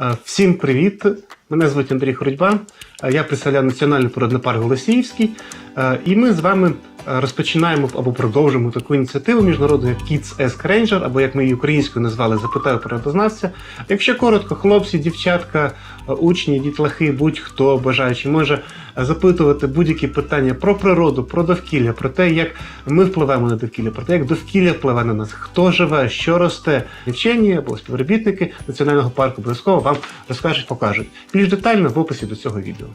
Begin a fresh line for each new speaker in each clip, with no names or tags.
Е, Всім привіт! Мене звуть Андрій Хородьба. Е, Я представляю Національний природний парк Голосіївський. Е, І ми з вами е, розпочинаємо або продовжуємо таку ініціативу міжнародну як Kids Ask Ranger, або як ми її українською назвали Запитаю природознавця. Якщо коротко, хлопці, дівчатка, е, учні, дітлахи, будь-хто бажаючий може запитувати будь-які питання про природу, про довкілля, про те, як ми впливаємо на довкілля, про те, як довкілля впливає на нас, хто живе, що росте. Вчені або співробітники національного парку обов'язково вам розкажуть, покажуть. Більш детально в описі до цього відео.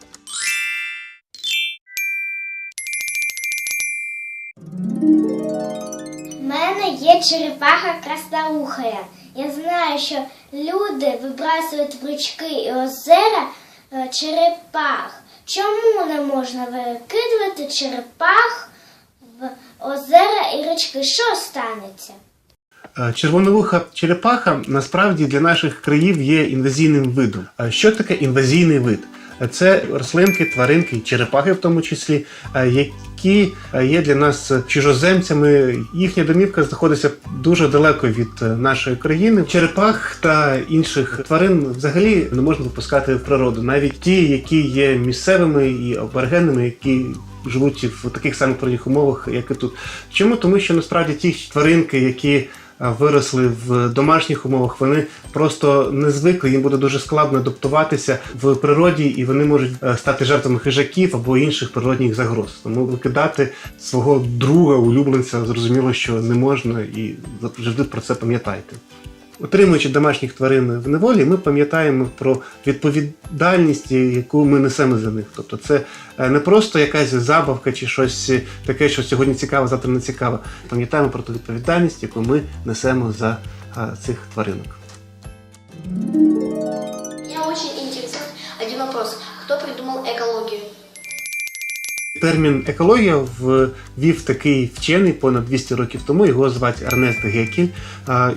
У мене є черепаха красноухая. Я знаю, що люди вибрасують в річки і озера е, черепах. Чому не можна викидувати черепах в озера і річки? Що станеться?
Е, Червоновуха черепаха насправді для наших країв є інвазійним видом. Е, Що таке інвазійний вид? Е, Це рослинки, тваринки, черепахи в тому числі, які є для нас чужоземцями. Їхня домівка знаходиться дуже далеко від нашої країни. Черепах та інших тварин взагалі не можна випускати в природу, навіть ті, які є місцевими і аборигенними, які живуть в таких самих природних умовах, як і тут. Чому? Тому що насправді ті тваринки, які виросли в домашніх умовах, вони просто не звикли, їм буде дуже складно адаптуватися в природі, і вони можуть е, стати жертвами хижаків або інших природних загроз. Тому викидати свого друга, улюбленця, зрозуміло, що не можна, і завжди про це пам'ятайте. Отримуючи домашніх тварин в неволі, ми пам'ятаємо про відповідальність, яку ми несемо за них. Тобто, це е, не просто якась забавка чи щось таке, що сьогодні цікаво, завтра не цікаво. Пам'ятаємо про ту відповідальність, яку ми несемо за е, цих тваринок.
Меня очень интересует один вопрос. Кто придумал экологию?
Термін екологія ввів такий вчений понад 200 років тому. Його звати Ернест Гекель.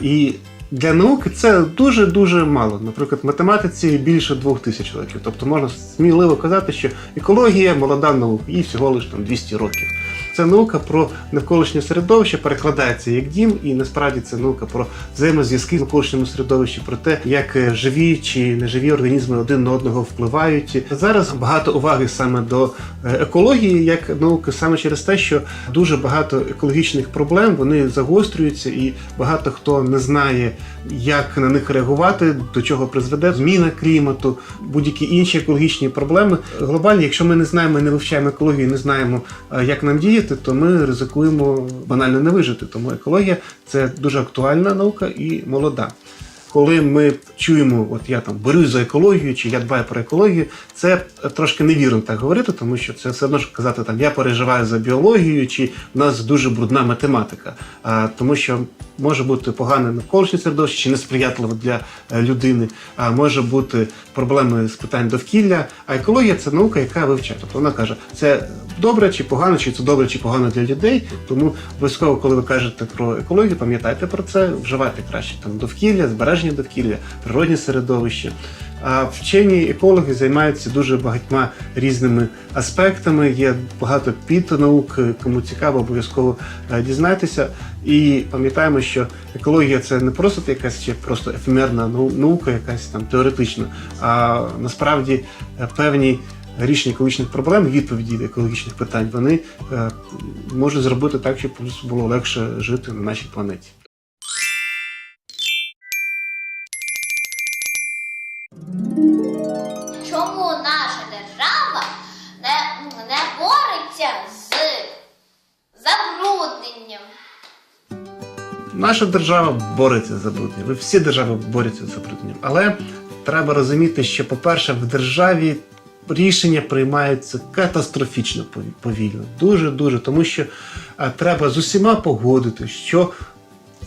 І для науки це дуже дуже мало. Наприклад, математиці більше двох тисяч років. Тобто можна сміливо казати, що екологія молода наука, їй всього лише там 200 років. Це наука про навколишнє середовище перекладається як дім, і насправді це наука про взаємозв'язки в навколишньому середовищі, про те, як е, живі чи неживі організми один на одного впливають. Зараз багато уваги саме до е, екології як науки, саме через те, що дуже багато екологічних проблем вони загострюються, і багато хто не знає, як на них реагувати, до чого призведе зміна клімату, будь-які інші екологічні проблеми. Глобальні, якщо ми не знаємо, не вивчаємо екологію, не знаємо, е, як нам діяти, то ми ризикуємо банально не вижити. Тому екологія це дуже актуальна наука і молода. Коли ми чуємо, от я там борюсь за екологію, чи я дбаю про екологію, це трошки невірно так говорити, тому що це все одно ж казати там я переживаю за біологію, чи в нас дуже брудна математика. А, тому що може бути погане навколишнє середовище, чи несприятливо для е, людини, а може бути проблеми з питань довкілля. А екологія це наука, яка вивчає. Тобто вона каже, це добре чи погано, чи це добре чи погано для людей. Тому обов'язково, коли ви кажете про екологію, пам'ятайте про це, вживайте краще там довкілля, збереження довкілля, природні середовище. А вчені екологи займаються дуже багатьма різними аспектами. Є багато піднаук, кому цікаво, обов'язково е, дізнайтеся. І пам'ятаємо, що екологія це не просто якась ще просто ефемерна наука, якась там теоретична, а насправді е, певні рішення екологічних проблем, відповіді екологічних питань, вони е, можуть зробити так, щоб було легше жити на нашій планеті.
Наша держава бореться
за брудні. Всі держави борються за забрудненням. Але треба розуміти, що, по-перше, в державі рішення приймаються катастрофічно пові- повільно. Дуже дуже, тому що треба з усіма погодити, що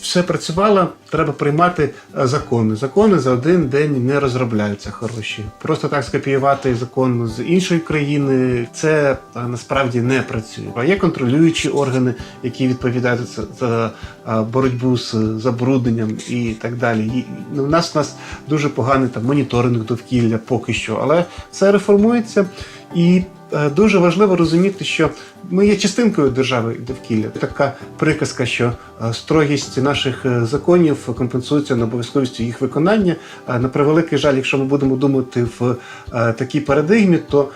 все працювало, треба приймати е, закони. Закони за один день не розробляються хороші. Просто так скопіювати закон з іншої країни це е, насправді не працює. А є контролюючі органи, які відповідають за, е, боротьбу з забрудненням і так далі. І, ну, у нас у нас дуже поганий там моніторинг довкілля поки що, але все реформується і. е, Дуже важливо розуміти, що ми є частинкою держави довкілля. Така приказка, що е, строгість наших е, законів компенсується на обов'язковістю їх виконання. На превеликий жаль, якщо ми будемо думати в такій парадигмі, то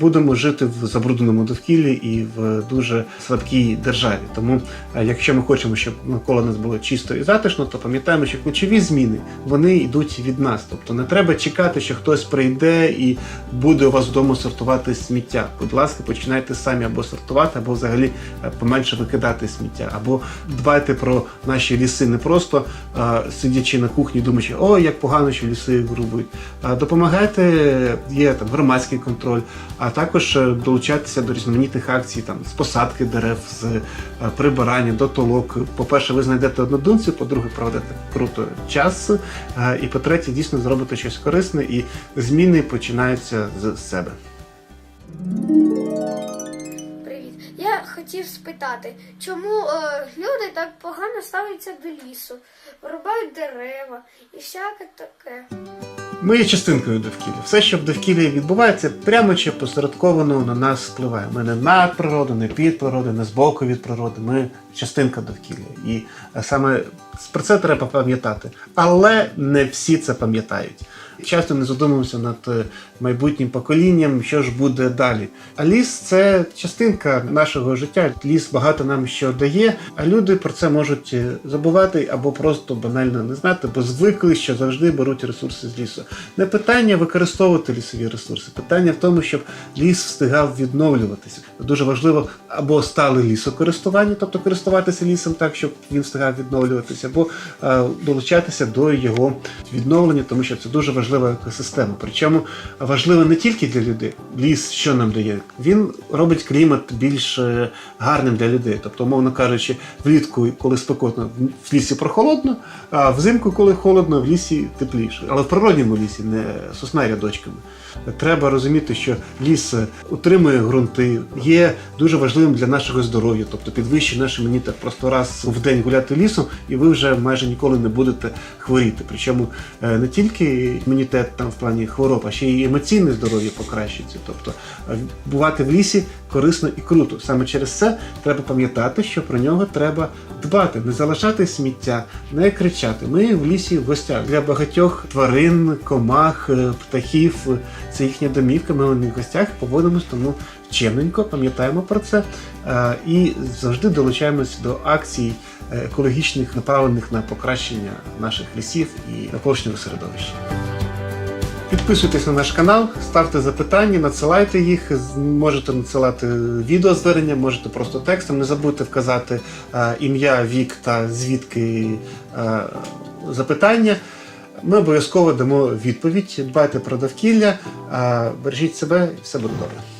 будемо жити в забрудненому довкіллі і в дуже слабкій державі. Тому, е, якщо ми хочемо, щоб навколо нас було чисто і затишно, то пам'ятаємо, що ключові зміни вони йдуть від нас. Тобто не треба чекати, що хтось прийде і буде у вас вдома сортувати сміття. Будь ласка, починайте самі або сортувати, або взагалі е, поменше викидати сміття, або дбайте про наші ліси не просто е, сидячи на кухні, думаючи, о, як погано, що ліси вирубують. А допомагайте, є там громадський контроль, а також е, долучатися до різноманітних акцій, там з посадки дерев, з е, прибирання до толок. По-перше, ви знайдете однодумців, по-друге, проведете круто час. е, І по-третє, дійсно зробите щось корисне, і зміни починаються з себе.
Привіт. Я хотів спитати, чому е, люди так погано ставляться до лісу, вирубають дерева і всяке таке.
Ми є частинкою довкілля. Все, що в довкіллі відбувається, прямо чи посередковано на нас впливає. Ми не над природу, не під природу, не збоку від природи. Ми частинка довкілля. І е, саме про це треба пам'ятати. Але не всі це пам'ятають. Часто не задумуємося над е, майбутнім поколінням, що ж буде далі. А ліс це частинка нашого життя. Ліс багато нам що дає, а люди про це можуть е, забувати або просто банально не знати, бо звикли, що завжди беруть ресурси з лісу. Не питання використовувати лісові ресурси, питання в тому, щоб ліс встигав відновлюватися. Дуже важливо або стали лісокористування, тобто користуватися лісом так, щоб він встигав відновлюватися, або е, долучатися до його відновлення, тому що це дуже важлива екосистема. Причому важливо не тільки для людей. Ліс що нам дає? Він робить клімат більш е, гарним для людей. Тобто, умовно кажучи, влітку, коли спекотно, в лісі прохолодно, а взимку, коли холодно, в лісі тепліше. Але в природньому лісі, не сосна рядочками. Треба розуміти, що ліс е, утримує ґрунти, є дуже важливим для нашого здоров'я, тобто підвищує наш імунітет. Просто раз в день гуляти лісом, і ви вже майже ніколи не будете хворіти. Причому е, не тільки імунітет там в плані хвороб, а ще й емоційне здоров'я покращується. Тобто е, бувати в лісі корисно і круто. Саме через це треба пам'ятати, що про нього треба дбати, не залишати сміття, не кричати. Ми в лісі в гостях для багатьох тварин, комах, е, птахів. е, Це їхня домівка. Ми в гостях поводимось, тому чемненько пам'ятаємо про це е, і завжди долучаємось до акцій екологічних, направлених на покращення наших лісів і навколишнього середовища. Підписуйтесь на наш канал, ставте запитання, надсилайте їх. Можете надсилати відеозвернення, можете просто текстом. Не забудьте вказати ім'я, вік та звідки запитання. Ми обов'язково дамо відповідь. Дбайте про довкілля, бережіть себе і все буде добре.